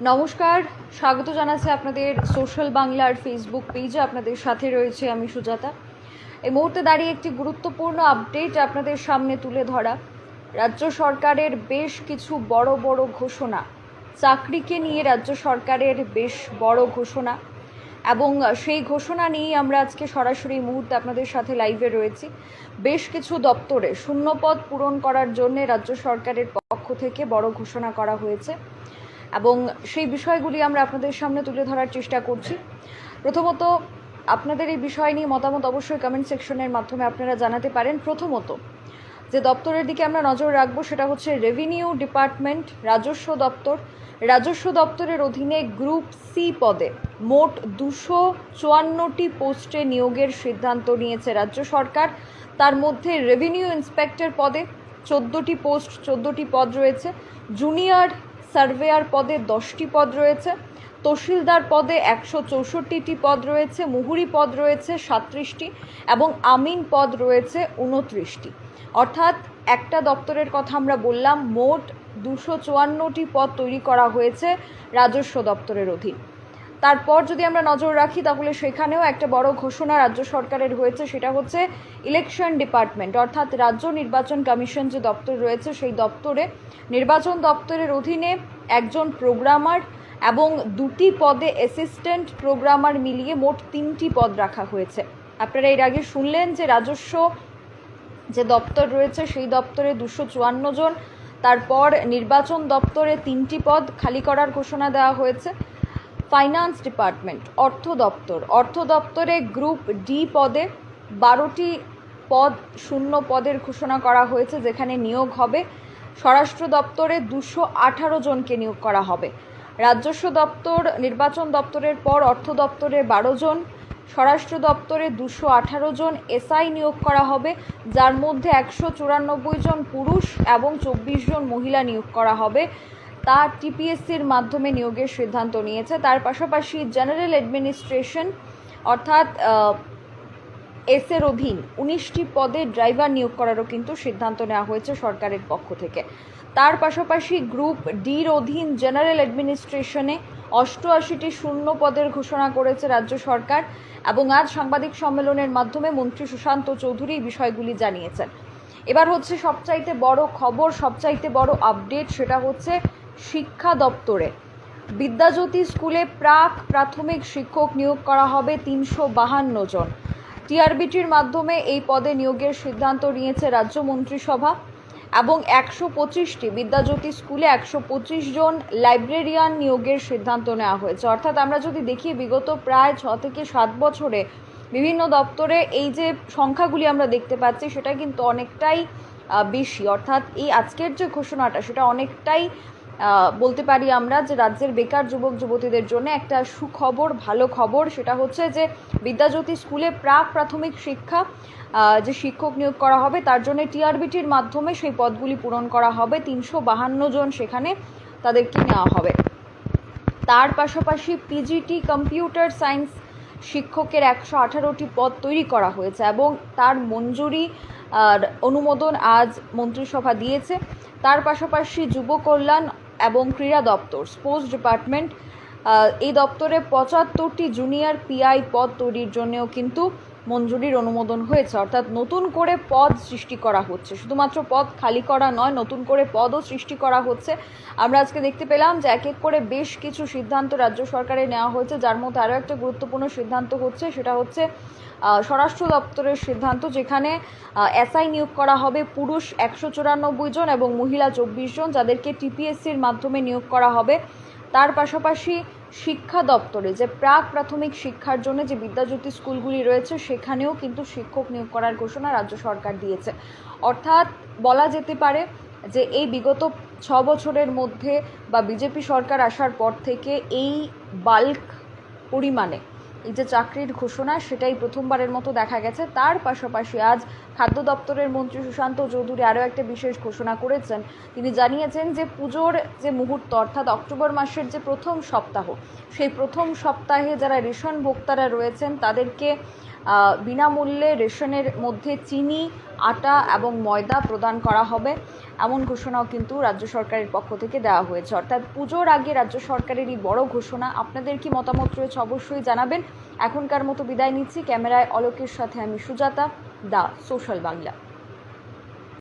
নমস্কার, স্বাগত জানাচ্ছি আপনাদের সোশ্যাল বাংলার ফেসবুক পেজে। আপনাদের সাথে রয়েছে আমি সুজাতা। এই মুহূর্তে দাঁড়িয়ে একটি গুরুত্বপূর্ণ আপডেট আপনাদের সামনে তুলে ধরা। রাজ্য সরকারের বেশ কিছু বড় বড় ঘোষণা। চাকরিকে নিয়ে রাজ্য সরকারের বেশ বড় ঘোষণা। এবং সেই ঘোষণা নিয়েই আমরা আজকে সরাসরি মুহূর্তে আপনাদের সাথে লাইভে রয়েছি। বেশ কিছু দপ্তরে শূন্যপদ পূরণ করার জন্য রাজ্য সরকারের পক্ষ থেকে বড় ঘোষণা করা হয়েছে। এবং সেই বিষয়গুলি আমরা আপনাদের সামনে তুলে ধরার চেষ্টা করছি। প্রথমত, আপনাদের এই বিষয় নিয়ে মতামত অবশ্যই কমেন্ট সেকশনের মাধ্যমে আপনারা জানাতে পারেন। প্রথমত, যে দপ্তরের দিকে আমরা নজর রাখব সেটা হচ্ছে রেভিনিউ ডিপার্টমেন্ট রাজস্ব দপ্তর। রাজস্ব দপ্তরের অধীনে গ্রুপ সি পদে মোট দুশো চুয়ান্নটি পোস্টে নিয়োগের সিদ্ধান্ত নিয়েছে রাজ্য সরকার। তার মধ্যে রেভিনিউ ইন্সপেক্টর পদে চোদ্দোটি পোস্ট, চোদ্দোটি পদ রয়েছে। জুনিয়র সার্ভেয়ার পদে দশটি পদ রয়েছে, তহসিলদার পদে একশো চৌষট্টিটি পদ রয়েছে, মুহুরি পদ রয়েছে সাঁত্রিশটি এবং আমিন পদ রয়েছে উনত্রিশটি অর্থাৎ একটা দপ্তরের কথা আমরা বললাম, মোট দুশো চুয়ান্নটি পদ তৈরি করা হয়েছে রাজস্ব দপ্তরের অধীন। তারপর যদি আমরা নজর রাখি, তাহলে সেখানেও একটা বড় ঘোষণা রাজ্য সরকারের হয়েছে, সেটা হচ্ছে ইলেকশন ডিপার্টমেন্ট অর্থাৎ রাজ্য নির্বাচন কমিশন যে দপ্তর রয়েছে, সেই দপ্তরে নির্বাচন দপ্তরের অধীনে একজন প্রোগ্রামার এবং দুটি পদে অ্যাসিস্ট্যান্ট প্রোগ্রামার মিলিয়ে মোট তিনটি পদ রাখা হয়েছে। আপনারা এর আগে শুনলেন যে রাজস্ব যে দপ্তর রয়েছে, সেই দপ্তরে দুশো চুয়ান্ন জন, তারপর নির্বাচন দপ্তরে তিনটি পদ খালি করার ঘোষণা দেওয়া হয়েছে। ফাইন্যান্স ডিপার্টমেন্ট অর্থ দপ্তর অর্থ দপ্তরে গ্রুপ ডি পদে বারোটি পদ, শূন্য পদের ঘোষণা করা হয়েছে, যেখানে নিয়োগ হবে। স্বরাষ্ট্র দপ্তরে দুশো আঠারো জনকে নিয়োগ করা হবে। রাজস্ব দপ্তর, নির্বাচন দপ্তরের পর অর্থ দপ্তরে বারো জন, স্বরাষ্ট্র দপ্তরে দুশো আঠারো জন, এসআই নিয়োগ করা হবে, যার মধ্যে একশো চুরানব্বই জন পুরুষ এবং চব্বিশ জন মহিলা নিয়োগ করা হবে। তা টিপিএসসির মাধ্যমে নিয়োগের সিদ্ধান্ত নিয়েছে। তার পাশাপাশি জেনারেল অ্যাডমিনিস্ট্রেশন অর্থাৎ এস এর অধীন উনিশটি পদে ড্রাইভার নিয়োগ করারও কিন্তু সিদ্ধান্ত নেওয়া হয়েছে সরকারের পক্ষ থেকে। তার পাশাপাশি গ্রুপ ডির অধীন জেনারেল অ্যাডমিনিস্ট্রেশনে অষ্টআশিটি শূন্য পদের ঘোষণা করেছে রাজ্য সরকার এবং আজ সাংবাদিক সম্মেলনের মাধ্যমে মন্ত্রী সুশান্ত চৌধুরী বিষয়গুলি জানিয়েছেন। এবার হচ্ছে সবচাইতে বড় খবর, সবচাইতে বড় আপডেট সেটা হচ্ছে শিক্ষা দপ্তরে। বিদ্যাজ্যোতি স্কুলে প্রাক প্রাথমিক শিক্ষক নিয়োগ করা হবে তিনশো বাহান্ন জন। টিআরবিটির মাধ্যমে এই পদে নিয়োগের সিদ্ধান্ত নিয়েছে রাজ্য মন্ত্রিসভা এবং একশো পঁচিশটি বিদ্যাজ্যোতি স্কুলে একশো পঁচিশ জন লাইব্রেরিয়ান নিয়োগের সিদ্ধান্ত নেওয়া হয়েছে। অর্থাৎ আমরা যদি দেখি, বিগত প্রায় ছ থেকে সাত বছরে বিভিন্ন দপ্তরে এই যে সংখ্যাগুলি আমরা দেখতে পাচ্ছি, সেটা কিন্তু অনেকটাই বেশি। অর্থাৎ এই আজকের যে ঘোষণাটা, সেটা অনেকটাই বলতে পারি আমরা যে রাজ্যের বেকার যুবক, যুবতীদের জন্য একটা সুখবর, ভালো খবর, সেটা হচ্ছে যে বিদ্যাজ্যোতি স্কুলে প্রাক প্রাথমিক শিক্ষা যে শিক্ষক নিয়োগ করা হবে, তার জন্য টিআরবিটির মাধ্যমে সেই পদগুলি পূরণ করা হবে। তিনশো বাহান্ন জন সেখানে তাদেরকে নেওয়া হবে। তার পাশাপাশি পিজিটি কম্পিউটার সায়েন্স শিক্ষকের একশো আঠারোটি পদ তৈরি করা হয়েছে এবং তার মঞ্জুরি আর অনুমোদন আজ মন্ত্রিসভা দিয়েছে। তার পাশাপাশি যুব কল্যাণ এবং ক্রীড়া দপ্তর স্পোর্টস ডিপার্টমেন্ট। এই দপ্তরে পঁচাত্তরটি জুনিয়র পিআই পদ তৈরির জন্যও কিন্তু মঞ্জুরির অনুমোদন হয়েছে। অর্থাৎ নতুন করে পদ সৃষ্টি করা হচ্ছে। শুধুমাত্র পদ খালি করা নয়, নতুন করে পদও সৃষ্টি করা হচ্ছে। আমরা আজকে দেখতে পেলাম যে এক এক করে বেশ কিছু সিদ্ধান্ত রাজ্য সরকারে নেওয়া হয়েছে, যার মধ্যে আরও একটা গুরুত্বপূর্ণ সিদ্ধান্ত হচ্ছে, সেটা হচ্ছে স্বরাষ্ট্র দপ্তরের সিদ্ধান্ত, যেখানে এসআই নিয়োগ করা হবে পুরুষ একশো চুরানব্বই জন এবং মহিলা চব্বিশ জন, যাদেরকে টিপিএসসির মাধ্যমে নিয়োগ করা হবে। তার পাশাপাশি শিক্ষা দপ্তরে, যে প্রাক প্রাথমিক শিক্ষার জন্য যে বিদ্যাজ্যোতি স্কুলগুলি রয়েছে, সেখানেও কিন্তু শিক্ষক নিয়োগ করার ঘোষণা রাজ্য সরকার দিয়েছে। অর্থাৎ বলা যেতে পারে যে এই বিগত ছ বছরের মধ্যে বা বিজেপি সরকার আসার পর থেকে এই বাল্ক পরিমাণে এই যে চাকরির ঘোষণা, সেটাই প্রথমবারের মতো দেখা গেছে। তার পাশাপাশি আজ খাদ্য দপ্তরের মন্ত্রী সুশান্ত চৌধুরী আরও একটা বিশেষ ঘোষণা করেছেন। তিনি জানিয়েছেন যে পুজোর যে মুহূর্ত, অর্থাৎ অক্টোবর মাসের যে প্রথম সপ্তাহ, সেই প্রথম সপ্তাহে যারা রেশন ভোক্তারা রয়েছেন, তাদেরকে বিনামূল্যে রেশনের মধ্যে চিনি, আটা এবং ময়দা প্রদান করা হবে। এমন ঘোষণাও কিন্তু রাজ্য সরকারের পক্ষ থেকে দেওয়া হয়েছে। অর্থাৎ পুজোর আগে রাজ্য সরকারের এই বড় ঘোষণা, আপনাদের কি মতামত রয়েছে অবশ্যই জানাবেন। এখনকার মতো বিদায় নিচ্ছি। ক্যামেরায় অলোকের সাথে আমি সুজাতা, দা, সোশ্যাল বাংলা।